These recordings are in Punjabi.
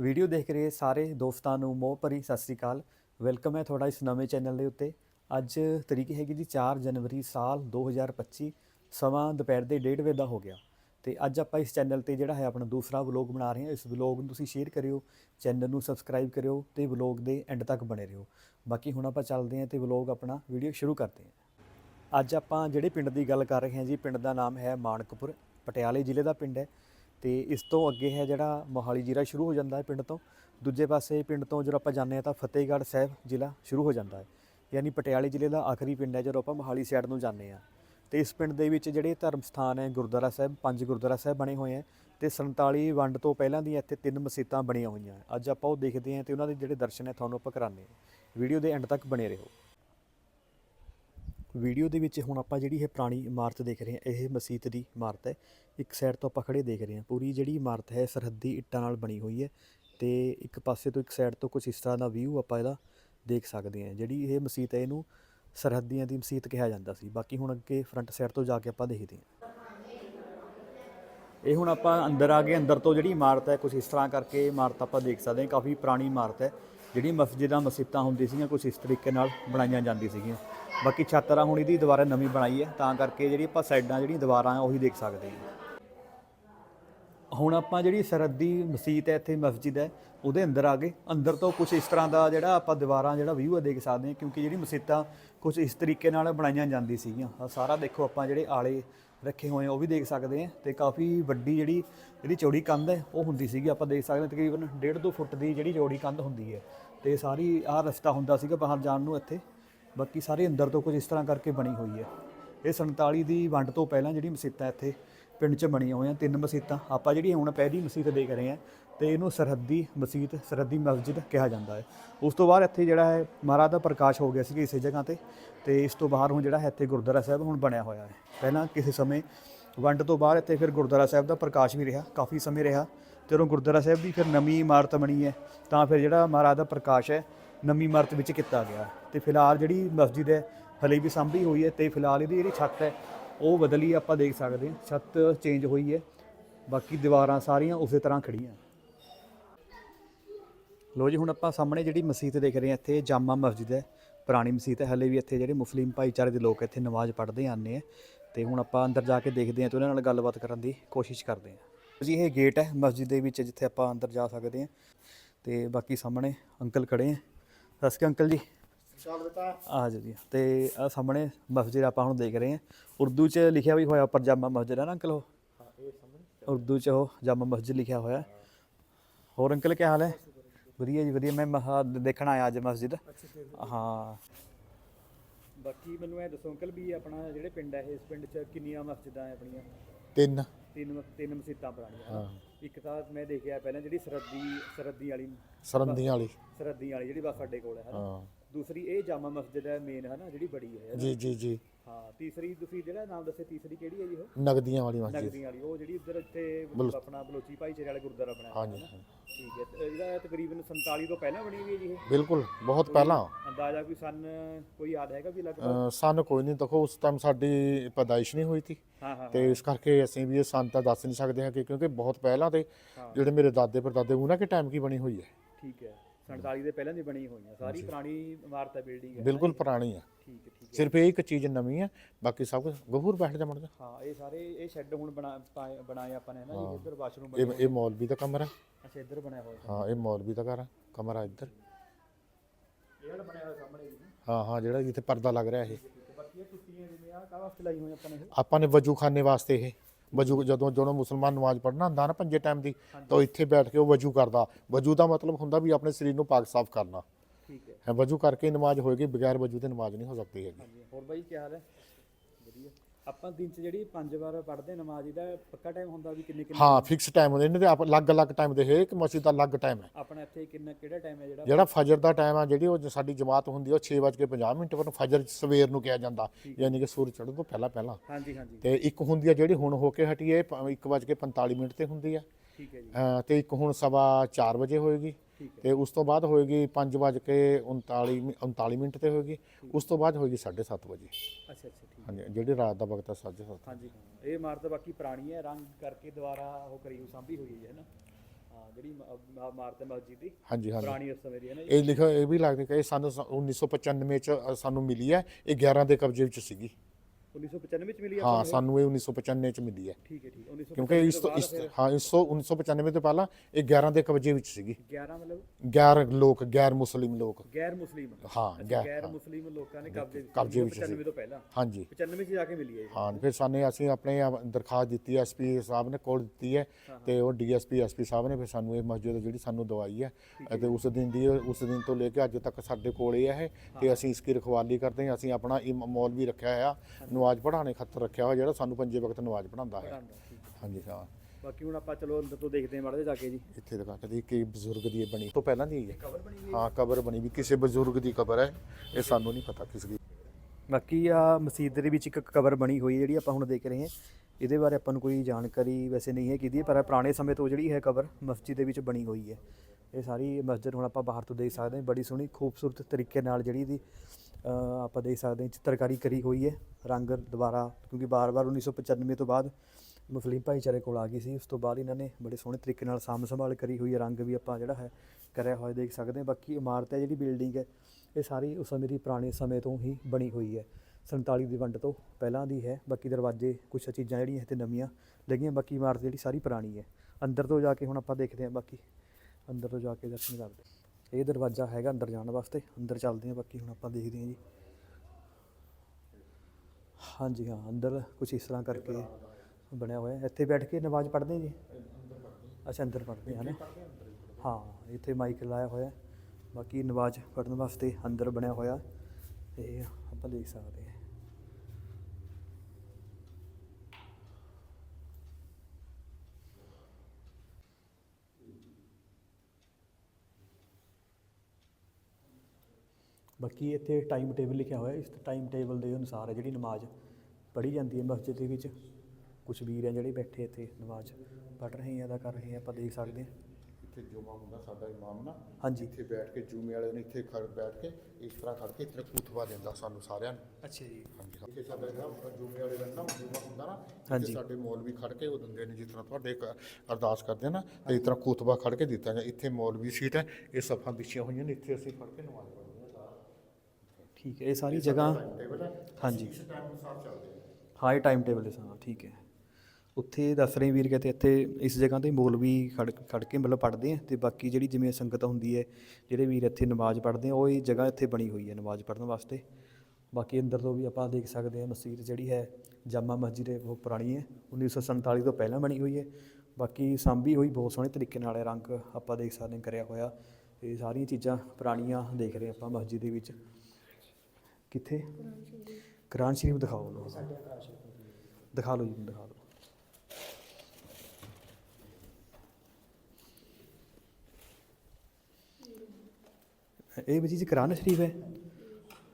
ਵੀਡੀਓ ਦੇਖ ਰਹੇ ਸਾਰੇ ਦੋਸਤਾਂ ਨੂੰ ਮੋਹ ਭਰੀ ਸਤਿ ਸ੍ਰੀ ਅਕਾਲ। ਵੈਲਕਮ ਹੈ ਤੁਹਾਡਾ ਇਸ ਨਵੇਂ ਚੈਨਲ ਦੇ ਉੱਤੇ। ਅੱਜ ਤਰੀਕ ਹੈਗੀ ਜੀ 4 ਜਨਵਰੀ ਸਾਲ 2025 ਸਮਾਂ ਦੁਪਹਿਰ ਦੇ 1:30 ਵਜੇ ਦਾ ਹੋ ਗਿਆ। ਤੇ ਅੱਜ ਆਪਾਂ ਇਸ ਚੈਨਲ ਤੇ ਜਿਹੜਾ ਹੈ ਆਪਣਾ ਦੂਸਰਾ ਵਲੌਗ ਬਣਾ ਰਹੇ ਹਾਂ। ਇਸ ਵਲੌਗ ਨੂੰ ਤੁਸੀਂ ਸ਼ੇਅਰ ਕਰਿਓ, ਚੈਨਲ ਨੂੰ ਸਬਸਕ੍ਰਾਈਬ ਕਰਿਓ ਤੇ ਵਲੌਗ ਦੇ ਐਂਡ ਤੱਕ ਬਣੇ ਰਹੋ। ਬਾਕੀ ਹੁਣ ਆਪਾਂ ਚੱਲਦੇ ਹਾਂ ਤੇ ਵਲੌਗ ਆਪਣਾ ਵੀਡੀਓ ਸ਼ੁਰੂ ਕਰਦੇ ਹਾਂ। ਅੱਜ ਆਪਾਂ ਜਿਹੜੇ ਪਿੰਡ ਦੀ ਗੱਲ ਕਰ ਰਹੇ ਹਾਂ ਜੀ, ਪਿੰਡ ਦਾ ਨਾਮ ਹੈ ਮਾਨਕਪੁਰ, ਪਟਿਆਲੇ ਜ਼ਿਲ੍ਹੇ ਦਾ ਪਿੰਡ ਹੈ। ਤੇ ਇਸ ਤੋਂ ਅੱਗੇ ਹੈ ਜਿਹੜਾ ਮੋਹਾਲੀ ਜ਼ਿਲ੍ਹਾ ਸ਼ੁਰੂ ਹੋ ਜਾਂਦਾ ਹੈ ਪਿੰਡ ਤੋਂ। ਦੂਜੇ ਪਾਸੇ ਪਿੰਡ ਤੋਂ ਜਦੋਂ ਆਪਾਂ ਜਾਂਦੇ ਹਾਂ ਤਾਂ ਫਤਿਹਗੜ੍ਹ ਸਾਹਿਬ ਜ਼ਿਲ੍ਹਾ ਸ਼ੁਰੂ ਹੋ ਜਾਂਦਾ ਹੈ। ਯਾਨੀ ਪਟਿਆਲੇ ਜ਼ਿਲ੍ਹੇ ਦਾ ਆਖਰੀ ਪਿੰਡ ਹੈ ਜਦੋਂ ਆਪਾਂ ਮੋਹਾਲੀ ਸਾਈਡ ਨੂੰ ਜਾਂਦੇ ਹਾਂ। ਤੇ ਇਸ ਪਿੰਡ ਦੇ ਵਿੱਚ ਜਿਹੜੇ ਧਰਮ ਸਥਾਨ ਹੈ ਗੁਰਦੁਆਰਾ ਸਾਹਿਬ, ਪੰਜ ਗੁਰਦੁਆਰਾ ਸਾਹਿਬ ਬਣੇ ਹੋਏ ਹੈ ਤੇ 47 ਵੰਡ ਤੋਂ ਪਹਿਲਾਂ ਦੀਆਂ ਇੱਥੇ ਤਿੰਨ ਮਸੀਤਾਂ ਬਣੀਆਂ ਹੋਈਆਂ ਅੱਜ ਆਪਾਂ ਉਹ ਦੇਖਦੇ ਹਾਂ ਤੇ ਉਹਨਾਂ ਦੇ ਜਿਹੜੇ ਦਰਸ਼ਨ ਹੈ ਤੁਹਾਨੂੰ ਆਪਾਂ ਕਰਾਉਂਦੇ ਹਾਂ। ਵੀਡੀਓ ਦੇ ਐਂਡ ਤੱਕ ਬਣੇ ਰਹੋ। ਵੀਡੀਓ ਦੇ ਵਿੱਚ ਹੁਣ ਆਪਾਂ ਜਿਹੜੀ ਇਹ ਪੁਰਾਣੀ ਇਮਾਰਤ ਦੇਖ ਰਹੇ ਹਾਂ, ਇਹ ਮਸਜਿਦ ਦੀ ਇਮਾਰਤ ਹੈ। ਇੱਕ ਸਾਈਡ ਤੋਂ ਆਪਾਂ ਖੜੇ ਦੇਖ ਰਹੇ ਹਾਂ। ਪੂਰੀ ਜਿਹੜੀ ਇਮਾਰਤ ਹੈ, ਸਰਹੱਦੀ ਇੱਟਾਂ ਨਾਲ ਬਣੀ ਹੋਈ ਹੈ ਤੇ ਇੱਕ ਪਾਸੇ ਤੋਂ ਇੱਕ ਸਾਈਡ ਤੋਂ ਕੁਝ ਇਸ ਤਰ੍ਹਾਂ ਦਾ ਵਿਊ ਆਪਾਂ ਇਹਦਾ ਦੇਖ ਸਕਦੇ ਹਾਂ। ਜਿਹੜੀ ਇਹ ਮਸਜਿਦ ਹੈ, ਇਹਨੂੰ ਸਰਹੱਦੀਆਂ ਦੀ ਮਸਜਿਦ ਕਿਹਾ ਜਾਂਦਾ ਸੀ। ਬਾਕੀ ਹੁਣ ਅੱਗੇ ਫਰੰਟ ਸਾਈਡ ਤੋਂ ਜਾ ਕੇ ਆਪਾਂ ਦੇਖਦੇ ਹਾਂ। ਇਹ ਹੁਣ ਆਪਾਂ ਅੰਦਰ ਆ ਗਏ। ਅੰਦਰ ਤੋਂ ਜਿਹੜੀ ਇਮਾਰਤ ਹੈ ਕੁਝ ਇਸ ਤਰ੍ਹਾਂ ਕਰਕੇ ਇਮਾਰਤ ਆਪਾਂ ਦੇਖ ਸਕਦੇ ਹਾਂ। ਕਾਫੀ ਪੁਰਾਣੀ ਇਮਾਰਤ ਹੈ। ਜਿਹੜੀਆਂ ਮਸਜਿਦਾਂ ਮਸਜਿਦਾਂ ਹੁੰਦੀ ਸੀਗੀਆਂ ਕੁਝ ਇਸ ਤਰੀਕੇ ਨਾਲ ਬਣਾਈਆਂ ਜਾਂਦੀ ਸੀਗੀਆਂ। ਬਾਕੀ ਛੱਤ ਹੁਣ ਇਹਦੀ ਦੁਬਾਰਾ ਨਵੀਂ ਬਣਾਈ ਹੈ, ਤਾਂ ਕਰਕੇ ਜਿਹੜੀ ਆਪਾਂ ਸਾਈਡਾਂ ਜਿਹੜੀਆਂ ਦੀਵਾਰਾਂ ਆ, ਉਹੀ ਦੇਖ ਸਕਦੇ ਹਾਂ। ਹੁਣ ਆਪਾਂ ਜਿਹੜੀ ਸਰਹੱਦੀ ਮਸਜਿਦ ਹੈ, ਇੱਥੇ ਮਸਜਿਦ ਹੈ, ਉਹਦੇ ਅੰਦਰ ਆ ਗਏ। ਅੰਦਰ ਤੋਂ ਕੁਝ ਇਸ ਤਰ੍ਹਾਂ ਦਾ ਜਿਹੜਾ ਆਪਾਂ ਦੀਵਾਰਾਂ, ਜਿਹੜਾ ਵਿਊ ਹੈ ਦੇਖ ਸਕਦੇ ਹਾਂ, ਕਿਉਂਕਿ ਜਿਹੜੀ ਮਸਜਿਦਾਂ ਕੁਝ ਇਸ ਤਰੀਕੇ ਨਾਲ ਬਣਾਈਆਂ ਜਾਂਦੀ ਸੀਗੀਆਂ। ਸਾਰਾ ਦੇਖੋ ਆਪਾਂ ਜਿਹੜੇ ਆਲੇ ਰੱਖੇ ਹੋਏ ਆ, ਉਹ ਵੀ ਦੇਖ ਸਕਦੇ ਹਾਂ ਤੇ ਕਾਫੀ ਵੱਡੀ ਜਿਹੜੀ ਜਿਹੜੀ ਚੌੜੀ ਕੰਧ ਹੈ, ਉਹ ਹੁੰਦੀ ਸੀਗੀ, ਆਪਾਂ ਦੇਖ ਸਕਦੇ ਹਾਂ ਤਕਰੀਬਨ 1.5 2 ਫੁੱਟ ਦੀ ਜਿਹੜੀ ਚੌੜੀ ਕੰਧ ਹੁੰਦੀ ਹੈ। ਤੇ ਸਾਰੀ ਆਹ ਰਸਤਾ ਹੁੰਦਾ ਸੀਗਾ ਬਾਹਰ ਜਾਣ ਨੂੰ ਇੱਥੇ, ਬਾਕੀ ਸਾਰੇ ਅੰਦਰ ਤੋਂ ਕੁਝ ਇਸ ਤਰ੍ਹਾਂ ਕਰਕੇ ਬਣੀ ਹੋਈ ਹੈ। ਇਹ 47 ਦੀ ਵੰਡ ਤੋਂ ਪਹਿਲਾਂ ਜਿਹੜੀ ਮਸਜਿਦਾਂ ਇੱਥੇ ਪਿੰਡ 'ਚ ਬਣੀਆਂ ਹੋਈਆਂ ਤਿੰਨ ਮਸਜਿਦਾਂ ਆਪਾਂ ਜਿਹੜੀ ਹੁਣ ਪਹਿਲੀ ਮਸਜਿਦ ਦੇਖ ਰਹੇ ਹਾਂ, ਤੇ ਇਹਨੂੰ ਸਰਹੱਦੀ ਮਸਜਿਦ ਸਰਹੱਦੀ ਮਸਜਿਦ ਕਿਹਾ ਜਾਂਦਾ ਹੈ। ਉਸ ਤੋਂ ਬਾਅਦ ਇੱਥੇ ਜਿਹੜਾ ਹੈ, ਮਹਾਰਾਜ ਦਾ ਪ੍ਰਕਾਸ਼ ਹੋ ਗਿਆ ਸੀ ਇਸੇ ਜਗ੍ਹਾ ਤੇ ਤੇ ਇਸ ਤੋਂ ਬਾਅਦ ਹੁਣ ਜਿਹੜਾ ਹੈ, ਇੱਥੇ ਗੁਰਦੁਆਰਾ ਸਾਹਿਬ ਹੁਣ ਬਣਿਆ ਹੋਇਆ ਹੈ। ਪਹਿਲਾਂ ਕਿਸੇ ਸਮੇਂ ਵੰਡ ਤੋਂ ਬਾਅਦ ਇੱਥੇ ਫਿਰ ਗੁਰਦੁਆਰਾ ਸਾਹਿਬ ਦਾ ਪ੍ਰਕਾਸ਼ ਵੀ ਰਿਹਾ, ਕਾਫੀ ਸਮੇਂ ਰਿਹਾ, ਤੇ ਜਦੋਂ ਗੁਰਦੁਆਰਾ ਸਾਹਿਬ ਦੀ ਫਿਰ ਨਵੀਂ ਇਮਾਰਤ ਬਣੀ ਹੈ, ਤਾਂ ਫਿਰ ਜਿਹੜਾ ਮਹਾਰਾਜ ਦਾ ਪ੍ਰਕਾਸ਼ ਹੈ, ਨਵੀਂ ਇਮਾਰਤ ਵਿੱਚ ਕੀਤਾ ਗਿਆ ਤੇ ਫਿਲਹਾਲ ਜਿਹੜੀ ਮਸਜਿਦ ਹੈ, ਹਲੇ ਵੀ ਸਾਂਭੀ ਹੋਈ ਹੈ, ਤੇ ਫਿਲਹਾਲ ਇਹਦੀ ਜਿਹੜੀ ਛੱਤ ਹੈ ਉਹ ਬਦਲੀ ਆਪਾਂ ਦੇਖ ਸਕਦੇ ਹਾਂ। ਛੱਤ ਚੇਂਜ ਹੋਈ ਹੈ। ਬਾਕੀ ਦੀਵਾਰਾਂ ਸਾਰੀਆਂ ਉਸੇ ਤਰ੍ਹਾਂ ਖੜੀਆਂ ਲੋ ਜੀ, ਹੁਣ ਆਪਾਂ ਸਾਹਮਣੇ ਜਿਹੜੀ ਮਸਜਿਦ ਦੇਖ ਰਹੇ ਹਾਂ, ਇੱਥੇ ਜਾਮਾ ਮਸਜਿਦ ਹੈ। ਪੁਰਾਣੀ ਮਸਜਿਦ ਹੈ। ਹਲੇ ਵੀ ਇੱਥੇ ਜਿਹੜੇ ਮੁਸਲਿਮ ਭਾਈਚਾਰੇ ਦੇ ਲੋਕ ਇੱਥੇ ਨਮਾਜ਼ ਪੜ੍ਹਦੇ ਆਉਂਦੇ ਆ। ਤੇ ਹੁਣ ਆਪਾਂ ਅੰਦਰ ਜਾ ਕੇ ਦੇਖਦੇ ਹਾਂ ਤੇ ਉਹਨਾਂ ਨਾਲ ਗੱਲਬਾਤ ਕਰਨ ਦੀ ਕੋਸ਼ਿਸ਼ ਕਰਦੇ ਹਾਂ। ਜੀ, ਇਹ ਗੇਟ ਹੈ ਮਸਜਿਦ ਦੇ ਵਿੱਚ, ਜਿੱਥੇ ਆਪਾਂ ਅੰਦਰ ਜਾ ਸਕਦੇ ਹਾਂ। ਤੇ ਬਾਕੀ ਸਾਹਮਣੇ ਅੰਕਲ ਖੜੇ ਆ। ਸਤਿ ਸ਼੍ਰੀ ਅੰਕਲ ਜੀ। ਆ ਜੀ ਤੇ ਆ ਸਾਹਮਣੇ ਮਸਜਿਦ ਆਪਾਂ ਹੁਣ ਦੇਖ ਰਹੇ ਹਾਂ। ਉਰਦੂ 'ਚ ਲਿਖਿਆ ਵੀ ਹੋਇਆ ਉੱਪਰ ਜਾਮਾ ਮਸਜਿਦ ਹੈ ਨਾ ਅੰਕਲ ਉਹ? ਉਰਦੂ 'ਚ ਉਹ ਜਾਮਾ ਮਸਜਿਦ ਲਿਖਿਆ ਹੋਇਆ ਹੋਰ ਅੰਕਲ ਕੀ ਹਾਲ ਹੈ? ਵਧੀਆ ਜੀ ਵਧੀਆ। ਮੈਂ ਮਹਾ ਦੇਖਣ ਆਇਆ ਅੱਜ ਮਸਜਿਦ। ਹਾਂ। ਬਾਕੀ ਮੈਨੂੰ ਇਹ ਦੱਸੋ ਅੰਕਲ ਵੀ ਆਪਣਾ ਜਿਹੜੇ ਪਿੰਡ ਹੈ ਇਸ ਪਿੰਡ 'ਚ ਕਿੰਨੀਆਂ ਮਸਜਿਦਾਂ ਹੈ ਆਪਣੀਆਂ? ਤਿੰਨ। ਤਿੰਨ ਤਿੰਨ ਮਸਜਿਦਾਂ ਪੁਰਾਣੀਆਂ ਹਨ। ਇੱਕ ਤਾਂ ਮੈਂ ਦੇਖਿਆ ਪਹਿਲਾਂ ਜਿਹੜੀ ਸਰਦੀ ਸਰਦੀ ਵਾਲੀ ਸਰੰਦੀਆਂ ਵਾਲੀ। ਸਰਦੀ ਵਾਲੀ ਜਿਹੜੀ ਬੱਸ ਅੱਡੇ ਕੋਲ ਹੈ ਹਾਂ। ਦੂਸਰੀ ਇਹ ਜਾਮਾ ਮਸਜਿਦ ਹੈ ਮੇਨ ਹੈ ਨਾ ਜਿਹੜੀ ਬੜੀ ਹੈ ਜੀ ਜੀ ਜੀ। ਹਾਂ ਤੀਸਰੀ ਤੁਸੀਂ ਜਿਹੜਾ ਨਾਮ ਦੱਸਿਆ ਤੀਸਰੀ ਕਿਹੜੀ ਹੈ ਜੀ ਉਹ? ਨਗਦੀਆਂ ਵਾਲੀ ਮਸਜਿਦ। ਨਗਦੀ ਵਾਲੀ ਉਹ ਜਿਹੜੀ ਉੱਧਰ ਇੱਥੇ ਆਪਣਾ ਬਲੋਚੀ ਭਾਈਚਾਰੇ ਵਾਲਾ ਗੁਰਦੁਆਰਾ ਬਣਾਇਆ ਹੋਇਆ ਹਾਂਜੀ ਹੈ ਨਾ। ਠੀਕ ਹੈ ਤੇ ਇਹਦਾ ਤਕਰੀਬਨ 47 ਤੋਂ ਪਹਿਲਾਂ ਬਣੀ ਹੋਈ ਹੈ ਜੀ ਇਹ? ਬਿਲਕੁਲ ਬਹੁਤ ਪਹਿਲਾਂ। ਅੰਦਾਜ਼ਾ ਕੋਈ ਸਨ ਕੋਈ ਯਾਦ ਹੈਗਾ ਵੀ ਲਗਭਗ? ਸਾਨੂੰ ਕੋਈ ਨਹੀਂ ਦੇਖੋ ਉਸ ਟਾਈਮ ਸਾਡੀ ਪੈਦਾਇਸ਼ ਨਹੀਂ ਹੋਈ ਸੀ। ਹਾਂ ਹਾਂ ਤੇ ਇਸ ਕਰਕੇ ਅਸੀਂ ਵੀ ਇਹ ਸੰਨ ਤਾਂ ਦੱਸ ਨਹੀਂ ਸਕਦੇ ਹਾਂ ਕਿ ਕਿਉਂਕਿ ਬਹੁਤ ਪਹਿਲਾਂ ਤੇ ਜਿਹੜੇ ਮੇਰੇ ਦਾਦੇ ਪੜਦਾਦੇ ਉਹਨਾਂ ਕੇ ਟਾਈਮ ਕੀ ਬਣੀ ਹੋਈ ਹੈ। ਠੀਕ ਹੈ। 47 ਦੇ ਪਹਿਲਾਂ ਦੀ ਬਣੀ ਹੋਈ ਹੈ ਸਾਰੀ ਪੁਰਾਣੀ ਇਮਾਰਤ ਹੈ ਬਿਲਡਿੰਗ ਹੈ ਬਿਲਕੁਲ ਪੁਰਾਣੀ ਹੈ ਠੀਕ ਹੈ ਠੀਕ ਹੈ। ਸਿਰਫ ਇਹ ਇੱਕ ਚੀਜ਼ ਨਵੀਂ ਹੈ ਬਾਕੀ ਸਭ ਕੁਝ ਗਫੂਰ ਬੈਠ ਜਾ ਮੜ ਜਾ ਹਾਂ ਇਹ ਸਾਰੇ ਇਹ ਸ਼ੈੱਡ ਹੁਣ ਬਣਾ ਪਾਏ- ਬਣਾਏ ਆਪਾਂ ਨੇ ਨਾ ਜੀ ਇੱਧਰ ਵਾਸ਼ਰੂਮ ਇਹ ਇਹ ਮੌਲਵੀ ਦਾ ਕਮਰਾ। ਹੈ। ਅੱਛਾ ਇੱਧਰ ਬਣਿਆ ਹੋਇਆ। ਹਾਂ ਇਹ ਮੌਲਵੀ ਦਾ ਘਰ ਹੈ ਕਮਰਾ ਇੱਧਰ। ਇਹ ਵਾਲਾ ਬਣਿਆ ਹੋਇਆ ਸਾਹਮਣੇ ਜੀ ਹਾਂ ਹਾਂ ਜਿਹੜਾ ਜਿੱਥੇ ਪਰਦਾ ਲੱਗ ਰਿਹਾ ਇਹ। ਤੇ ਬਾਕੀ ਇਹ ਟੁੱਟੀਆਂ ਜਿਵੇਂ ਆ ਕਾਹ ਵਾਸਤੇ ਲਾਈ ਹੋਈ ਆਪਾਂ ਨੇ ਇਹ? ਆਪਾਂ ਨੇ ਵਜੂਖਾਨੇ ਵਾਸਤੇ ਇਹ। ਵਜੂ ਜਦੋਂ ਜਦੋਂ ਮੁਸਲਮਾਨ ਨਮਾਜ਼ ਪੜ੍ਹਨਾ ਹੁੰਦਾ ਨਾ ਪੰਜੇ ਟਾਈਮ ਦੀ ਤਾਂ ਉਹ ਇੱਥੇ ਬੈਠ ਕੇ ਉਹ ਵਜੂ ਕਰਦਾ। ਵਜੂ ਦਾ ਮਤਲਬ ਹੁੰਦਾ ਵੀ ਆਪਣੇ ਸਰੀਰ ਨੂੰ ਪਾਕ ਸਾਫ਼ ਕਰਨਾ। ਠੀਕ ਹੈ। ਹੈ ਵਜੂ ਕਰਕੇ ਨਮਾਜ਼ ਹੋਏਗੀ ਬਗੈਰ ਵਜੂ ਦੇ ਨਮਾਜ਼ ਨਹੀਂ ਹੋ ਸਕਦੀ ਹੈਗੀ। ਹਾਂਜੀ ਹੋਰ ਬਾਈ ਕੀ ਹਾਲ ਹੈ? ਵਧੀਆ। ਆਪਾਂ ਦਿਨ ਚ ਜਿਹੜੀ ਪੰਜ ਵਾਰ ਪੜ੍ਹਦੇ ਨਮਾਜ਼ ਇਹਦਾ ਪੱਕਾ ਟਾਈਮ ਹੁੰਦਾ ਵੀ ਕਿੰਨੇ ਕਿੰਨੇ ਹਾਂ ਫਿਕਸ ਟਾਈਮ ਹੁੰਦੇ ਇਹਨਾਂ ਦੇ ਆਪ ਅਲੱਗ-ਅਲੱਗ ਟਾਈਮ ਦੇ ਹੈ ਇੱਕ ਮਸਜਿਦ ਦਾ ਅਲੱਗ ਟਾਈਮ ਹੈ। ਆਪਣਾ ਇੱਥੇ ਕਿੰਨਾ ਕਿਹੜਾ ਟਾਈਮ ਹੈ ਜਿਹੜਾ? ਜਿਹੜਾ ਫਜਰ ਦਾ ਟਾਈਮ ਆ ਜਿਹੜੀ ਉਹ ਸਾਡੀ ਜਮਾਤ ਹੁੰਦੀ ਉਹ 6:50 ਮਿੰਟ ਪਰ ਫਜਰ ਸਵੇਰ ਨੂੰ ਕਿਹਾ ਜਾਂਦਾ ਯਾਨੀ ਕਿ ਸੂਰਜ ਚੜ੍ਹਨ ਤੋਂ ਪਹਿਲਾਂ ਪਹਿਲਾਂ। ਹਾਂਜੀ ਹਾਂਜੀ। ਤੇ ਇੱਕ ਹੁੰਦੀ ਆ ਜਿਹੜੀ ਹੁਣ ਹੋ ਕੇ ਹਟੀ ਹੈ 1:45 ਮਿੰਟ ਤੇ ਹੁੰਦੀ ਆ। ਠੀਕ ਹੈ ਜੀ। ਤੇ ਇੱਕ ਹੁਣ ਸਵਾ 4 ਵਜੇ ਹੋਏਗੀ। ਤੇ ਉਸ ਤੋਂ ਬਾਅਦ ਹੋਏਗੀ 5:39 39 ਮਿੰਟ ਤੇ ਹੋਏਗੀ। ਉਸ ਤੋਂ ਬਾਅਦ ਹੋਏਗੀ 7:30 ਵਜੇ। ਅੱਛਾ ਅੱਛਾ ਠੀਕ। ਹਾਂਜੀ ਜਿਹੜੀ ਰਾਤ ਦਾ ਵਕਤ ਹੈ 7:30 ਹਾਂਜੀ ਇਹ ਇਮਾਰਤ ਬਾਕੀ ਪੁਰਾਣੀ ਹੈ ਰੰਗ ਕਰਕੇ ਦੁਬਾਰਾ ਉਹ ਕਰੀ ਹੋਈ ਸਾਂਭੀ ਹੋਈ ਹੈ ਨਾ ਜਿਹੜੀ ਇਮਾਰਤ ਹੈ ਮਸਜਿਦ ਦੀ ਹਾਂਜੀ ਹਾਂਜੀ। ਪੁਰਾਣੀ ਉਸ ਸਮੇਂ ਦੀ ਹੈ ਨਾ ਇਹ ਲਿਖਿਆ ਇਹ ਵੀ ਲੱਗਦਾ ਕਿ ਇਹ ਸਾਨੂੰ ਸ- 1995 ਚ ਸਾਨੂੰ ਮਿਲੀ ਹੈ। ਇਹ 11 ਦੇ ਕਬਜ਼ੇ ਵਿੱਚ ਸੀਗੀ। 1995 ਵਿੱਚ ਮਿਲੀ ਹਾਂ ਸਾਨੂੰ ਇਹ 1995 ਚ ਮਿਲੀ ਹੈ। ਠੀਕ ਹੈ ਠੀਕ 1995 ਕਿਉਂਕਿ ਇਸ ਤੋਂ ਇਸ ਹਾਂ ਇਸ ਤੋਂ 1995 ਤੋਂ ਪਹਿਲਾਂ ਇਹ 11 ਦੇ ਕਬਜ਼ੇ ਵਿੱਚ ਸੀਗੀ। 11 ਮਤਲਬ? ਗੈਰ ਲੋਕ ਗੈਰ ਮੁਸਲਿਮ ਲੋਕ। ਗੈਰ ਮੁਸਲਿਮ। ਹਾਂ ਗੈਰ ਗੈਰ ਮੁਸਲਿਮ ਲੋਕਾਂ ਨੇ ਕਬਜ਼ੇ ਵਿੱਚ ਕਬਜ਼ੇ ਵਿੱਚ 95 ਤੋਂ ਪਹਿਲਾਂ। ਹਾਂਜੀ। 95 ਚ ਜਾ ਕੇ ਮਿਲੀ ਹੈ ਇਹ। ਹਾਂ ਫਿਰ ਸਾਨੇ ਅਸੀਂ ਆਪਣੇ ਆਪ ਦਰਖਾਸਤ ਦਿੱਤੀ ਐਸਪੀ ਸਾਹਿਬ ਨੇ ਕੋਲ ਦਿੱਤੀ ਹੈ ਤੇ ਉਹ ਡੀਐਸਪੀ ਐਸਪੀ ਸਾਹਿਬ ਨੇ ਫਿਰ ਸਾਨੂੰ ਇਹ ਮਸਜਿਦ ਜਿਹੜੀ ਸਾਨੂੰ ਦਵਾਈ ਹੈ ਅਤੇ ਉਸ ਦਿਨ ਦੀ ਉਸ ਦਿਨ ਤੋਂ ਲੈ ਕੇ ਅੱਜ ਤੱਕ ਸਾਡੇ ਕੋਲ ਇਹ ਹੈ ਤੇ ਅਸੀਂ ਇਸ ਦੀ ਰਖਵਾਲੀ ਕਰਦੇ ਹਾਂ। ਅਸੀਂ ਆਪਣਾ ਇਮ- ਮੌਲ ਵੀ ਰੱਖਿਆ ਹੋਇਆ ਨਮਾਜ਼ ਪੜ੍ਹਾਉਣੇ ਖਾਤਰ ਰੱਖਿਆ ਹੋਇਆ ਜਿਹੜਾ ਸਾਨੂੰ ਪੰਜੇ ਵਕਤ ਨਮਾਜ਼ ਪੜ੍ਹਾਉਂਦਾ ਹੈ। ਹਾਂਜੀ ਹਾਂ। ਬਾਕੀ ਹੁਣ ਆਪਾਂ ਚਲੋ ਅੰਦਰ ਤੋਂ ਦੇਖਦੇ ਹਾਂ ਮਾੜੇ ਜਾ ਕੇ ਜੀ। ਇੱਥੇ ਦਿਖਾ ਕੇ ਦੀ ਕਿ ਬਜ਼ੁਰਗ ਦੀ ਇਹ ਬਣੀ। ਤੋਂ ਪਹਿਲਾਂ ਦੀ ਹੈ। ਹਾਂ। ਕਬਰ ਬਣੀ ਵੀ ਕਿਸੇ ਬਜ਼ੁਰਗ ਦੀ ਕਬਰ ਹੈ। ਇਹ ਸਾਨੂੰ ਨਹੀਂ ਪਤਾ ਕਿਸ ਦੀ। ਬਾਕੀ ਆ ਮਸਜਿਦ ਦੇ ਵਿੱਚ ਇੱਕ ਕਬਰ ਬਣੀ ਹੋਈ ਜਿਹੜੀ ਆਪਾਂ ਹੁਣ ਦੇਖ ਰਹੇ ਹਾਂ। ਇਹਦੇ ਬਾਰੇ ਆਪਾਂ ਨੂੰ ਕੋਈ ਜਾਣਕਾਰੀ ਵੈਸੇ ਨਹੀਂ ਹੈ ਕਿਹਦੀ ਪਰ ਪੁਰਾਣੇ ਸਮੇਂ ਤੋਂ ਜਿਹੜੀ ਹੈ ਕਬਰ ਮਸਜਿਦ ਦੇ ਵਿੱਚ ਬਣੀ ਹੋਈ ਹੈ। ਇਹ ਸਾਰੀ ਮਸਜਿਦ ਹੁਣ ਆਪਾਂ ਬਾਹਰ ਤੋਂ ਦੇਖ ਸਕਦੇ ਹਾਂ। ਬੜੀ ਸੋਹਣੀ ਖੂਬਸੂਰਤ ਤਰੀਕੇ ਨਾਲ ਜਿਹੜੀ ਦੀ ਆਪਾਂ ਦੇਖ ਸਕਦੇ ਹਾਂ ਚਿੱਤਰਕਾਰੀ ਕਰੀ ਹੋਈ ਹੈ ਰੰਗ ਦੁਬਾਰਾ, ਕਿਉਂਕਿ ਬਾਰ-ਬਾਰ 1995 ਤੋਂ ਬਾਅਦ ਮੁਸਲਿਮ ਭਾਈਚਾਰੇ ਕੋਲ ਆ ਗਈ ਸੀ। ਉਸ ਤੋਂ ਬਾਅਦ ਇਹਨਾਂ ਨੇ ਬੜੇ ਸੋਹਣੇ ਤਰੀਕੇ ਨਾਲ ਸਾਂਭ ਸੰਭਾਲ ਕਰੀ ਹੋਈ ਹੈ। ਰੰਗ ਵੀ ਆਪਾਂ ਜਿਹੜਾ ਹੈ ਕਰਿਆ ਹੋਇਆ ਦੇਖ ਸਕਦੇ ਹਾਂ। ਬਾਕੀ ਇਮਾਰਤ ਹੈ, ਜਿਹੜੀ ਬਿਲਡਿੰਗ ਹੈ, ਇਹ ਸਾਰੀ ਉਸ ਸਮੇਂ ਦੀ ਪੁਰਾਣੇ ਸਮੇਂ ਤੋਂ ਹੀ ਬਣੀ ਹੋਈ ਹੈ। 47 ਦੀ ਵੰਡ ਤੋਂ ਪਹਿਲਾਂ ਦੀ ਹੈ। ਬਾਕੀ ਦਰਵਾਜ਼ੇ ਕੁਝ ਚੀਜ਼ਾਂ ਜਿਹੜੀਆਂ ਇੱਥੇ ਨਵੀਆਂ ਲੱਗੀਆਂ। ਬਾਕੀ ਇਮਾਰਤ ਜਿਹੜੀ ਸਾਰੀ ਪੁਰਾਣੀ ਹੈ। ਅੰਦਰ ਤੋਂ ਜਾ ਕੇ ਹੁਣ ਆਪਾਂ ਦੇਖਦੇ ਹਾਂ। ਬਾਕੀ ਅੰਦਰ ਤੋਂ ਜਾ ਕੇ ਦਰਸ਼ਨ ਕਰਦੇ ਇਹ ਦਰਵਾਜ਼ਾ ਹੈਗਾ ਅੰਦਰ ਜਾਣ ਵਾਸਤੇ, ਅੰਦਰ ਚੱਲਦੇ ਹਾਂ ਬਾਕੀ ਹੁਣ ਆਪਾਂ ਦੇਖਦੇ ਹਾਂ ਜੀ। ਹਾਂਜੀ ਹਾਂ, ਅੰਦਰ ਕੁਝ ਇਸ ਤਰ੍ਹਾਂ ਕਰਕੇ ਬਣਿਆ ਹੋਇਆ ਇੱਥੇ ਬੈਠ ਕੇ ਨਮਾਜ਼ ਪੜ੍ਹਦੇ ਜੀ? ਅੱਛਾ, ਅੰਦਰ ਪੜ੍ਹਦੇ ਹਨ ਹਾਂ, ਇੱਥੇ ਮਾਈਕ ਲਾਇਆ ਹੋਇਆ ਬਾਕੀ ਨਮਾਜ਼ ਪੜ੍ਹਨ ਵਾਸਤੇ ਅੰਦਰ ਬਣਿਆ ਹੋਇਆ ਇਹ ਆਪਾਂ ਦੇਖ ਸਕਦੇ ਹਾਂ। ਬਾਕੀ ਇੱਥੇ ਟਾਈਮ ਟੇਬਲ ਲਿਖਿਆ ਹੋਇਆ ਇਸ ਟਾਈਮ ਟੇਬਲ ਦੇ ਅਨੁਸਾਰ ਹੈ ਜਿਹੜੀ ਨਮਾਜ਼ ਪੜ੍ਹੀ ਜਾਂਦੀ ਹੈ ਮਸਜਿਦ ਦੇ ਵਿੱਚ। ਕੁਝ ਵੀਰ ਹੈ ਜਿਹੜੇ ਬੈਠੇ ਇੱਥੇ ਨਮਾਜ਼ ਪੜ੍ਹ ਰਹੇ ਆ ਅਦਾ ਕਰ ਰਹੇ ਆ ਆਪਾਂ ਦੇਖ ਸਕਦੇ ਹਾਂ। ਇੱਥੇ ਜੁਮਾ ਹੁੰਦਾ ਸਾਡਾ ਇਮਾਮ ਨਾ ਹਾਂਜੀ। ਇੱਥੇ ਬੈਠ ਕੇ ਜੁਮੇ ਵਾਲੇ ਨੇ ਇੱਥੇ ਖੜ ਬੈਠ ਕੇ ਇਸ ਤਰ੍ਹਾਂ ਖੜ ਕੇ ਇੱਥੇ ਕੁਤਬਾ ਦਿੰਦਾ ਸਾਨੂੰ ਸਾਰਿਆਂ ਨੂੰ। ਅੱਛਾ ਜੀ। ਹਾਂਜੀ ਇੱਥੇ ਸਾਡਾ ਜਿਹੜਾ ਜੁਮੇ ਵਾਲੇ ਦਿਨ ਨਾ ਜੁਮਾ ਹੁੰਦਾ ਨਾ ਹਾਂਜੀ। ਸਾਡੇ ਮੌਲਵੀ ਖੜ ਕੇ ਉਹ ਦਿੰਦੇ ਨੇ ਜਿਸ ਤਰ੍ਹਾਂ ਤੁਹਾਡੇ ਅਰਦਾਸ ਕਰਦੇ ਨਾ ਤੇ ਇਸ ਤਰ੍ਹਾਂ ਕੁਤਬਾ ਖੜ ਕੇ ਦਿੱਤਾ ਗਿਆ। ਇੱਥੇ ਮੌਲਵੀ ਸੀਟ ਹੈ ਇਹ ਸਫਾਂ ਵਿਛੀਆਂ ਹੋਈਆਂ ਨੇ ਇੱਥੇ ਅਸੀਂ ਖੜ ਕੇ ਨਮਾਜ਼ ਪੜ੍ਹਦੇ ਠੀਕ ਹੈ ਇਹ ਸਾਰੀ ਜਗ੍ਹਾ ਹਾਂਜੀ। ਇਸ ਟਾਈਮ ਅਨੁਸਾਰ ਚੱਲਦੇ ਟਾਈਮ ਟੇਬਲ ਹੈ ਹਾਂ ਠੀਕ ਹੈ। ਉੱਥੇ ਦੱਸ ਰਹੇ ਵੀਰ ਕਹਿੰਦੇ ਇੱਥੇ ਇਸ ਜਗ੍ਹਾ ਤੇ ਮੌਲਵੀ ਖੜ ਖੜ ਕੇ ਮਤਲਬ ਪੜ੍ਹਦੇ ਆ ਤੇ ਬਾਕੀ ਜਿਹੜੀ ਜਿਵੇਂ ਸੰਗਤ ਹੁੰਦੀ ਹੈ ਜਿਹੜੇ ਵੀਰ ਇੱਥੇ ਨਮਾਜ਼ ਪੜ੍ਹਦੇ ਆ ਉਹ ਇਹ ਜਗ੍ਹਾ ਇੱਥੇ ਬਣੀ ਹੋਈ ਹੈ ਨਮਾਜ਼ ਪੜ੍ਹਨ ਵਾਸਤੇ। ਬਾਕੀ ਅੰਦਰ ਤੋਂ ਵੀ ਆਪਾਂ ਦੇਖ ਸਕਦੇ ਹਾਂ ਮਸਜਿਦ ਜਿਹੜੀ ਹੈ ਜਾਮਾ ਮਸਜਿਦ ਹੈ ਉਹ ਪੁਰਾਣੀ ਹੈ। 1947 ਤੋਂ ਪਹਿਲਾਂ ਬਣੀ ਹੋਈ ਹੈ। ਬਾਕੀ ਸਾਂਭੀ ਹੋਈ ਬਹੁਤ ਸੋਹਣੇ ਤਰੀਕੇ ਨਾਲ ਹੈ ਰੰਗ ਆਪਾਂ ਦੇਖ ਸਕਦੇ ਕਰਿਆ ਹੋਇਆ। ਇਹ ਸਾਰੀਆਂ ਚੀਜ਼ਾਂ ਪੁਰਾਣੀਆਂ ਦੇਖ ਰਹੇ ਆਪਾਂ ਮਸਜਿਦ ਦੇ ਵਿੱਚ। ਕਿੱਥੇ? ਕੁਰਾਨ ਸ਼ਰੀਫ ਦਿਖਾਓ ਲੋ ਦਿਖਾ ਲਓ ਜੀ ਦਿਖਾ ਲਓ। ਇਹ ਵੀ ਜੀ ਕੁਰਾਨ ਸ਼ਰੀਫ ਹੈ?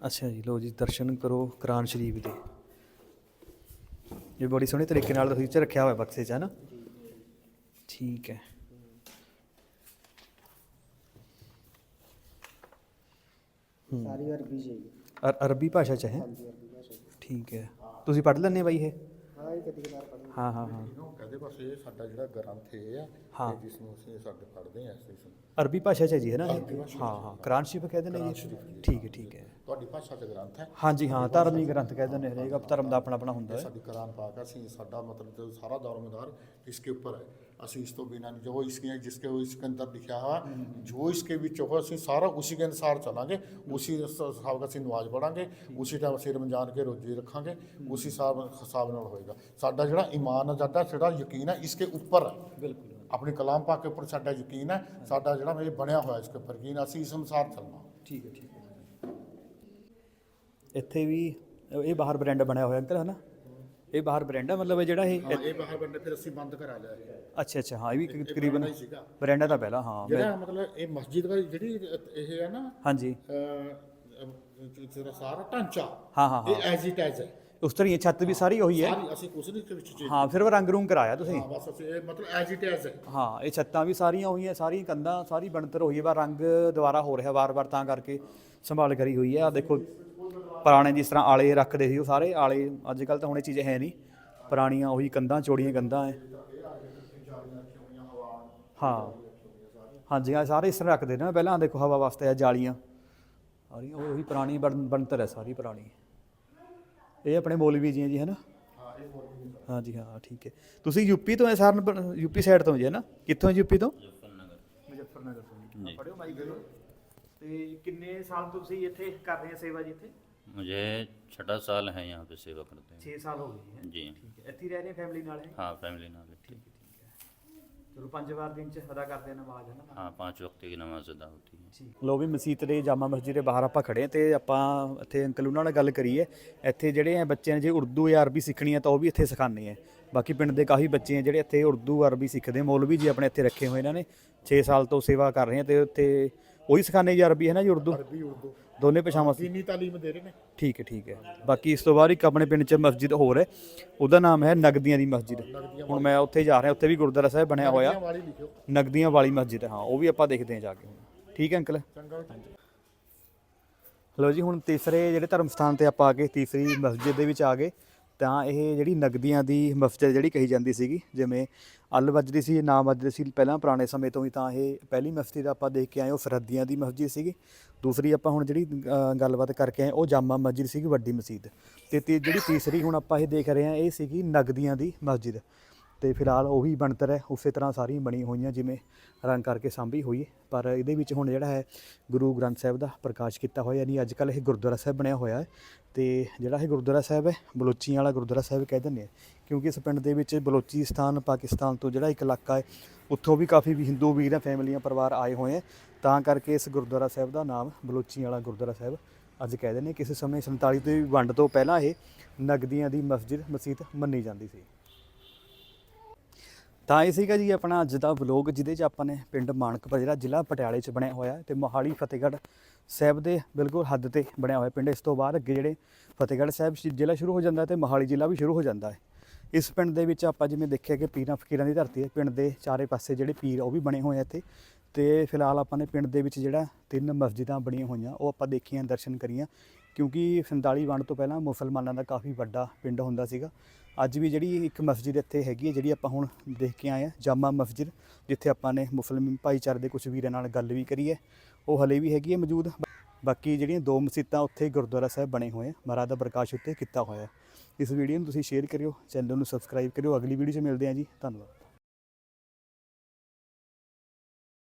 ਅੱਛਾ ਜੀ ਲੋ ਜੀ, ਦਰਸ਼ਨ ਕਰੋ ਕੁਰਾਨ ਸ਼ਰੀਫ ਦੇ। ਇਹ ਬੜੀ ਸੋਹਣੇ ਤਰੀਕੇ ਨਾਲ ਤੁਸੀਂ ਚ ਰੱਖਿਆ ਹੋਇਆ ਬਕਸੇ 'ਚ, ਹੈ ਨਾ? ਠੀਕ ਹੈ। ਸਾਰੀ ਅਰਬੀ ਚ ਅਰ- ਅਰਬੀ ਭਾਸ਼ਾ ਚ ਹੈ। ਠੀਕ ਹੈ। ਤੁਸੀਂ ਪੜ੍ਹ ਲੈਂਦੇ ਬਾਈ ਇਹ? ਅਰਬੀ ਭਾਸ਼ਾ ਚ ਹੈ ਜੀ ਹੈ ਨਾ ਹਾਂ ਹਾਂ। ਕੁਰਾਨ ਸ਼ਰੀਫ ਕਹਿੰਦੇ ਨੇ ਇਹ? ਠੀਕ ਹੈ ਠੀਕ ਹੈ। ਤੁਹਾਡੀ ਭਾਸ਼ਾ ਚ ਗ੍ਰੰਥ ਹੈ। ਹਾਂਜੀ ਹਾਂ ਧਾਰਮਿਕ ਗ੍ਰੰਥ ਕਹਿੰਦੇ ਨੇ ਹਰੇਕ ਧਰਮ ਦਾ ਆਪਣਾ ਆਪਣਾ ਹੁੰਦਾ ਹੈ। ਸਾਡੀ ਕੁਰਾਨ ਪਾਕ ਅਸੀਂ ਸਾਡਾ ਮਤਲਬ ਜੋ ਸਾਰਾ ਦੌਰਮਦਾਰ ਇਸਕੇ ਉੱਪਰ ਹੈ। ਅਸੀਂ ਇਸ ਤੋਂ ਬਿਨਾਂ ਨਹੀਂ ਜੋ इसके जिसके इसके अंदर लिखा हुआ जो इसके ਵਿੱਚ ਹੋ ਅਸੀਂ ਸਾਰਾ ਉਸੇ के अनुसार ਚਲਾਂਗੇ ਉਸੇ ਹਿਸਾਬ ਦਾ ਅਸੀਂ ਨਮਾਜ਼ ਪੜਾਂਗੇ ਉਸੇ ਟਾਈਮ ਅਸੀਂ ਰਮਜ਼ਾਨ ਕੇ ਰੋਜ਼ੇ ਰੱਖਾਂਗੇ ਉਸੇ ਹਿਸਾਬ ਹਿਸਾਬ ਨਾਲ ਹੋਏਗਾ ਸਾਡਾ ਜਿਹੜਾ ਈਮਾਨ ਹੈ ਸਾਡਾ ਜਿਹੜਾ ਯਕੀਨ ਹੈ ਇਸਕੇ ਉੱਪਰ ਹੈ ਬਿਲਕੁਲ ਆਪਣੀ ਕਲਾਮ ਪਾਕ ਕੇ ਉੱਪਰ ਸਾਡਾ ਯਕੀਨ ਹੈ ਸਾਡਾ ਜਿਹੜਾ ਇਹ ਬਣਿਆ ਹੋਇਆ ਇਸਕੇ ਉੱਪਰ ਯਕੀਨ ਅਸੀਂ ਇਸ ਅਨੁਸਾਰ ਚੱਲਣਾ ਠੀਕ ਹੈ ਠੀਕ ਹੈ ਇੱਥੇ ਵੀ ਇਹ ਬਾਹਰ ਬਰੈਂਡਾ ਬਣਿਆ ਹੋਇਆ ਅੰਕਲ ਹੈ ਨਾ ਇਹ ਬਾਹਰ ਬਰੈਂਡਾ ਮਤਲਬ ਇਹ ਜਿਹੜਾ ਇਹ? ਹਾਂ ਇਹ ਬਾਹਰ ਬੰਦੇ ਫਿਰ ਅਸੀਂ ਬੰਦ ਕਰਾ ਲਿਆ ਇਹ। ਅੱਛਾ ਅੱਛਾ ਹਾਂ ਇਹ ਵੀ ਤਕਰੀਬਨ ਹੀ ਸੀਗਾ। ਬਰੈਂਡਾ ਤਾਂ ਪਹਿਲਾਂ ਹਾਂ ਮੈਂ- ਜਿਹੜਾ ਮਤਲਬ ਇਹ ਮਸਜਿਦ ਦਾ ਜਿਹੜੀ ਇਹ ਹੈ ਨਾ ਹਾਂਜੀ। ਜਿਹੜਾ ਸਾਰਾ ਢਾਂਚਾ ਹਾਂ ਹਾਂ ਹਾਂ। ਇਹ ਐਜ਼ ਇਟ ਐਜ਼ ਹੈ। ਉਸ ਤਰ੍ਹਾਂ ਹੀ ਛੱਤ ਵੀ ਸਾਰੀ ਉਹੀ ਹੈ? ਸਾਰੀ ਅਸੀਂ ਕੁਝ ਨਹੀਂ ਇਸ ਵਿੱਚ ਚੀਜ਼ ਹਾਂ ਫਿਰ ਉਹ ਰੰਗ ਰੂੰਗ ਕਰਾਇਆ ਤੁਸੀਂ? ਹਾਂ ਬਸ ਅਸੀਂ ਇਹ ਮਤਲਬ ਐਜ਼ ਇਟ ਐਜ਼ ਹੈ। ਹਾਂ ਇਹ ਛੱਤਾਂ ਵੀ ਸਾਰੀਆਂ ਉਹੀ ਹੈ ਸਾਰੀਆਂ ਕੰਧਾਂ ਸਾਰੀ ਬਣਤਰ ਹੋਈ ਹੈ ਵਾ ਰੰਗ ਦੁਬਾਰਾ ਹੋ ਰਿਹਾ ਵਾਰ-ਵਾਰ ਤਾਂ ਕਰਕੇ ਸੰਭਾਲ ਕਰੀ ਹੋਈ ਹੈ। ਆ ਦੇਖੋ ਪੁਰਾਣੇ ਜਿਸ ਤਰ੍ਹਾਂ ਆਲੇ ਰੱਖਦੇ ਸੀ ਉਹ ਸਾਰੇ ਆਲੇ ਅੱਜ ਕੱਲ ਤਾਂ ਹੁਣ ਇਹ ਚੀਜ਼ ਹੈ ਨਹੀਂ। ਪੁਰਾਣੀਆਂ ਉਹੀ ਕੰਧਾਂ, ਚੋੜੀਆਂ ਕੰਧਾਂ ਹੈ। ਹਾਂ ਹਾਂਜੀ ਹਾਂ ਸਾਰੇ ਇਸ ਤਰ੍ਹਾਂ ਰੱਖਦੇ ਨੇ। ਪਹਿਲਾਂ ਦੇਖੋ ਹਵਾ ਵਾਸਤੇ ਆ ਜਾਲੀਆਂ। ਸਾਰੀ ਉਹੀ ਪੁਰਾਣੀ ਬਣਤਰ ਹੈ ਸਾਰੀ ਪੁਰਾਣੀ। ਇਹ ਆਪਣੇ ਮੌਲਵੀ ਜੀ ਹੈ ਜੀ ਹੈ ਨਾ ਹਾਂਜੀ ਹਾਂ, ਠੀਕ ਹੈ ਤੁਸੀਂ ਯੂਪੀ ਤੋਂ ਹੈ ਸਾਰਨ ਯੂਪੀ ਸਾਈਡ ਤੋਂ ਜੀ ਹੈ ਨਾ ਕਿੱਥੋਂ ਯੂਪੀ ਤੋਂ? ਮੁਜ਼ੱਫਰਨਗਰ ਤੋਂ। ਪੜਿਓ ਮਾਈਕ ਤੇ ਕਿੰਨੇ ਸਾਲ ਤੁਸੀਂ ਇੱਥੇ ਕਰ ਰਹੇ ਸੇਵਾ ਜੀ ਇੱਥੇ? मुझे छठा साल है यहाँ पे सेवा करते हैं 6 ਸਾਲ ਹੋ ਗਏ ਜੀ ਹੈਂ? जी ਠੀਕ ਹੈ ਇੱਥੇ ਹੀ ਰਹਿ ਰਹੇ ਫੈਮਿਲੀ ਨਾਲ ਹੈ हाँ फैमिली नाम है ठीक ਚਲੋ ਪੰਜ ਵਾਰ ਦਿਨ ਚ ਅਦਾ ਕਰਦੇ ਆ ਨਮਾਜ਼ ਹੈ ਨਾ हाँ पाँच वक्त की नमाज अदा होती है ਲੋ ਵੀ ਮਸਜਿਦ ਦੇ ਜਾਮਾ ਮਸਜਿਦ ਦੇ ਬਾਹਰ ਆਪਾਂ ਖੜੇ ਹਾਂ ਤੇ ਆਪਾਂ ਇੱਥੇ ਅੰਕਲ ਉਹਨਾਂ ਨਾਲ ਗੱਲ ਕਰੀਏ ਇੱਥੇ ਜਿਹੜੇ ਆ ਬੱਚਿਆਂ ਨੇ ਜੇ ਉਰਦੂ ਜਾਂ ਅਰਬੀ ਸਿੱਖਣੀ ਹੈ ਤਾਂ ਉਹ ਵੀ ਇੱਥੇ ਸਿਖਾਉਂਦੇ ਆ ਬਾਕੀ ਪਿੰਡ ਦੇ ਕਾਫੀ ਬੱਚੇ ਆ ਜਿਹੜੇ ਇੱਥੇ ਉਰਦੂ ਅਰਬੀ ਸਿੱਖਦੇ ਆ। ਮੌਲਵੀ ਜੀ ਆਪਣੇ ਇੱਥੇ ਰੱਖੇ ਹੋਏ ਇਹਨਾਂ ਨੇ 6 ਸਾਲ ਤੋਂ ਸੇਵਾ ਕਰ ਰਹੇ ਆ ਤੇ ਉੱਥੇ ਉਹੀ ਸਿਖਾਉਂਦੇ ਜੀ ਅਰਬੀ ਹੈ ਨਾ ਜੀ ਉਰਦੂ? ਅਰਬੀ ਉਰਦੂ। ਦੋਨੇ ਭਾਸ਼ਾਵਾਂ ਸਿ- ਦੀਨੀ ਤਾਲੀਮ ਦੇ ਰਹੇ ਨੇ। ਠੀਕ ਹੈ ਠੀਕ ਹੈ। ਬਾਕੀ ਇਸ ਤੋਂ ਬਾਅਦ ਇੱਕ ਆਪਣੇ ਪਿੰਡ 'ਚ ਮਸਜਿਦ ਹੋਰ ਹੈ। ਉਹਦਾ ਨਾਮ ਹੈ ਨਗਦੀਆਂ ਦੀ ਮਸਜਿਦ। ਹੁਣ ਮੈਂ ਉੱਥੇ ਜਾ ਰਿਹਾ ਉੱਥੇ ਵੀ ਗੁਰਦੁਆਰਾ ਸਾਹਿਬ ਬਣਿਆ ਹੋਇਆ। ਨਗਦੀਆਂ ਵਾਲੀ ਮਸਜਿਦ ਹਾਂ ਉਹ ਵੀ ਆਪਾਂ ਦੇਖਦੇ ਹਾਂ ਜਾ ਕੇ ਠੀਕ ਹੈ ਅੰਕਲ? ਚੰਗਾ ਲੋ ਜੀ ਹੁਣ ਤੀਸਰੇ ਜਿਹੜੇ ਧਰਮ ਸਥਾਨ ਤੇ ਆਪਾਂ ਆ ਗਏ ਤੀਸਰੀ ਮਸਜਿਦ ਦੇ ਵਿੱਚ ਆ ਗਏ। ਤਾਂ ਇਹ ਜਿਹੜੀ ਨਗਦੀਆਂ ਦੀ ਮਸਜਿਦ ਜਿਹੜੀ ਕਹੀ ਜਾਂਦੀ ਸੀਗੀ, ਜਿਵੇਂ ਅਲ ਵੱਜਦੀ ਸੀ, ਨਾ ਵੱਜਦੇ ਸੀ, ਪਹਿਲਾਂ ਪੁਰਾਣੇ ਸਮੇਂ ਤੋਂ ਹੀ ਤਾਂ ਇਹ ਪਹਿਲੀ ਮਸਜਿਦ ਆਪਾਂ ਦੇਖ ਕੇ ਆਏ ਉਹ ਸਰਹੱਦੀਆਂ ਦੀ ਮਸਜਿਦ ਸੀਗੀ। ਦੂਸਰੀ ਆਪਾਂ ਹੁਣ ਜਿਹੜੀ ਗੱਲਬਾਤ ਕਰਕੇ ਆਏ, ਉਹ ਜਾਮਾ ਮਸਜਿਦ ਸੀਗੀ, ਵੱਡੀ ਮਸਜਿਦ। ਤੇ ਤੀ- ਜਿਹੜੀ ਤੀਸਰੀ ਹੁਣ ਆਪਾਂ ਇਹ ਦੇਖ ਰਹੇ ਹਾਂ, ਇਹ ਸੀਗੀ ਨਗਦੀਆਂ ਦੀ ਮਸਜਿਦ। ਤੇ ਫਿਲਹਾਲ ਉਹੀ ਬਣਤਰ ਹੈ, ਉਸੇ ਤਰ੍ਹਾਂ ਸਾਰੀਆਂ ਬਣੀਆਂ ਹੋਈਆਂ ਜਿਵੇਂ ਰੰਗ ਕਰਕੇ ਸਾਂਭੀ ਹੋਈ ਪਰ ਇਹਦੇ ਵਿੱਚ ਹੁਣ ਜਿਹੜਾ ਹੈ, ਗੁਰੂ ਗ੍ਰੰਥ ਸਾਹਿਬ ਦਾ ਪ੍ਰਕਾਸ਼ ਕੀਤਾ ਹੋਇਆ, ਯਾਨੀ ਅੱਜ ਕੱਲ੍ਹ ਇਹ ਗੁਰਦੁਆਰਾ ਸਾਹਿਬ ਬਣਿਆ ਹੋਇਆ ਹੈ। ਤੇ ਜਿਹੜਾ ਇਹ ਗੁਰਦੁਆਰਾ ਸਾਹਿਬ ਹੈ, ਬਲੋਚੀਆਂ ਵਾਲਾ ਗੁਰਦੁਆਰਾ ਸਾਹਿਬ ਕਹਿ ਦਿੰਦੇ ਆ ਕਿਉਂਕਿ ਇਸ ਪਿੰਡ ਦੇ ਵਿੱਚ ਬਲੋਚਿਸਤਾਨ ਪਾਕਿਸਤਾਨ ਤੋਂ ਜਿਹੜਾ ਇੱਕ ਇਲਾਕਾ ਹੈ, ਉੱਥੋਂ ਵੀ ਕਾਫੀ ਵੀ ਹਿੰਦੂ ਵੀਰ ਹੈ ਫੈਮਲੀਆਂ, ਪਰਿਵਾਰ ਆਏ ਹੋਏ ਹੈ। ਤਾਂ ਕਰਕੇ ਇਸ ਗੁਰਦੁਆਰਾ ਸਾਹਿਬ ਦਾ ਨਾਮ ਬਲੋਚੀਆਂ ਵਾਲਾ ਗੁਰਦੁਆਰਾ ਸਾਹਿਬ ਅੱਜ ਕਹਿ ਦਿੰਦੇ ਕਿਸੇ ਸਮੇਂ 47 ਦੀ ਵੰਡ ਤੋਂ ਪਹਿਲਾਂ ਇਹ ਨਗਦੀਆਂ ਦੀ ਮਸਜਿਦ ਮਸੀਤ ਮੰਨੀ ਜਾਂਦੀ ਸੀ। ਤਾਂ ਇਹ ਸੀਗਾ ਜੀ ਆਪਣਾ ਅੱਜ ਦਾ ਵਲੋਗ ਜਿਹਦੇ 'ਚ ਆਪਾਂ ਨੇ ਪਿੰਡ ਮਾਨਕਪੁਰ ਜਿਹੜਾ ਜ਼ਿਲ੍ਹਾ ਪਟਿਆਲੇ 'ਚ ਬਣਿਆ ਹੋਇਆ ਹੈ ਤੇ ਮੋਹਾਲੀ ਫਤਿਹਗੜ੍ਹ ਸਾਹਿਬ ਦੇ ਬਿਲਕੁਲ ਹੱਦ ਤੇ ਬਣਿਆ ਹੋਇਆ ਪਿੰਡ। ਇਸ ਤੋਂ ਬਾਅਦ ਅੱਗੇ ਜਿਹੜੇ ਫਤਿਹਗੜ੍ਹ ਸਾਹਿਬ ਸ਼ਿ- ਜ਼ਿਲ੍ਹਾ ਸ਼ੁਰੂ ਹੋ ਜਾਂਦਾ ਹੈ ਤੇ ਮੋਹਾਲੀ ਜ਼ਿਲ੍ਹਾ ਵੀ ਸ਼ੁਰੂ ਹੋ ਜਾਂਦਾ ਹੈ। ਇਸ ਪਿੰਡ ਦੇ ਵਿੱਚ ਆਪਾਂ ਜਿਵੇਂ ਦੇਖਿਆ ਕਿ ਪੀਰਾਂ ਫਕੀਰਾਂ ਦੀ ਧਰਤੀ ਹੈ, ਪਿੰਡ ਦੇ ਚਾਰੇ ਪਾਸੇ ਜਿਹੜੇ ਪੀਰ ਉਹ ਵੀ ਬਣੇ ਹੋਏ ਆ ਇੱਥੇ। ਤੇ ਫਿਲਹਾਲ ਆਪਾਂ ਨੇ ਪਿੰਡ ਦੇ ਵਿੱਚ ਜਿਹੜਾ ਤਿੰਨ ਮਸਜਿਦਾਂ ਬਣੀਆਂ ਹੋਈਆਂ, ਉਹ ਆਪਾਂ ਦੇਖੀਆਂ, ਦਰਸ਼ਨ ਕਰੀਆਂ। ਕਿਉਂਕਿ 47 ਵੰਡ ਤੋਂ ਪਹਿਲਾਂ ਮੁਸਲਮਾਨਾਂ ਦਾ ਕਾਫੀ ਵੱਡਾ ਪਿੰਡ ਹੁੰਦਾ ਸੀਗਾ। ਅੱਜ ਵੀ ਜਿਹੜੀ ਇੱਕ ਮਸਜਿਦ ਇੱਥੇ ਹੈਗੀ ਹੈ, ਜਿਹੜੀ ਆਪਾਂ ਹੁਣ ਦੇਖ ਕੇ ਆਏ ਆ ਜਾਮਾ ਮਸਜਿਦ, ਜਿੱਥੇ ਆਪਾਂ ਨੇ ਮੁਸਲਿਮ ਭਾਈਚਾਰੇ ਦੇ ਕੁਝ ਵੀਰਾਂ ਨਾਲ ਗੱਲ ਵੀ ਕਰੀ ਹੈ। ਉਹ ਹਲੇ ਵੀ ਹੈਗੀ ਹੈ ਮੌਜੂਦ। ਬਾਕੀ ਜਿਹੜੀਆਂ ਦੋ ਮਸਜਿਦਾਂ ਉੱਥੇ ਗੁਰਦੁਆਰਾ ਸਾਹਿਬ ਬਣੇ ਹੋਏ ਆ, ਮਹਾਰਾਜ ਦਾ ਪ੍ਰਕਾਸ਼ ਉੱਤੇ ਕੀਤਾ ਹੋਇਆ। ਇਸ ਵੀਡੀਓ ਨੂੰ ਤੁਸੀਂ ਸ਼ੇਅਰ ਕਰਿਓ, ਚੈਨਲ ਨੂੰ ਸਬਸਕ੍ਰਾਈਬ ਕਰਿਓ। ਅਗਲੀ ਵੀਡੀਓ 'ਚ ਮਿਲਦੇ ਹਾਂ ਜੀ। ਧੰਨਵਾਦ।